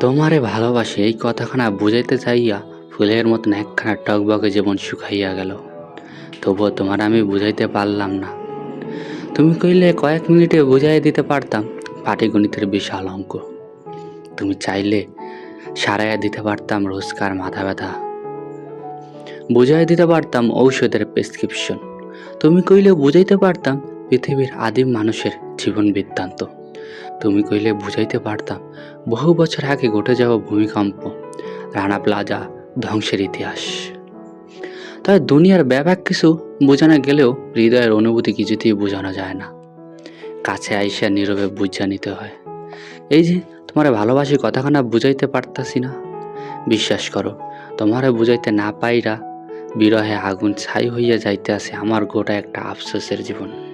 তোমারে ভালোবাসি এই কথাখানা বুঝাইতে চাইয়া ফুলের মতন একখানা টকবকে জীবন শুকাইয়া গেল, তবুও তোমার আমি বুঝাইতে পারলাম না। তুমি কইলে কয়েক মিনিটে বুঝাই দিতে পারতাম, পাটিগণিতের বিশাল অঙ্ক। তুমি চাইলে সারাইয়া দিতে পারতাম রোজকার মাথা ব্যথা। বুঝাই দিতে পারতাম ঔষধের প্রেসক্রিপশন। তুমি কইলে বুঝাইতে পারতাম পৃথিবীর আদিম মানুষের জীবন বৃত্তান্ত। তুমি কইলে বুঝাইতে পারতাম, বহু বছর আগে ঘটে যাওয়া ভূমিকম্প, রানা প্লাজা ধ্বংসের ইতিহাস। তবে দুনিয়ার ব্যাপক কিছু বোঝানো গেলেও হৃদয়ের অনুভূতি কিছুতেই বোঝানো যায় না। কাছে আইসা নীরবে বুঝা নিতে হয়। এই যে, তোমার ভালোবাসি কথাখানা বুঝাইতে পারতাছি না। বিশ্বাস করো, তোমারে বুঝাইতে না পাইরা বিরহে আগুন ছাই হইয়া যাইতে আছে আমার গোটা একটা আফসোসের জীবন।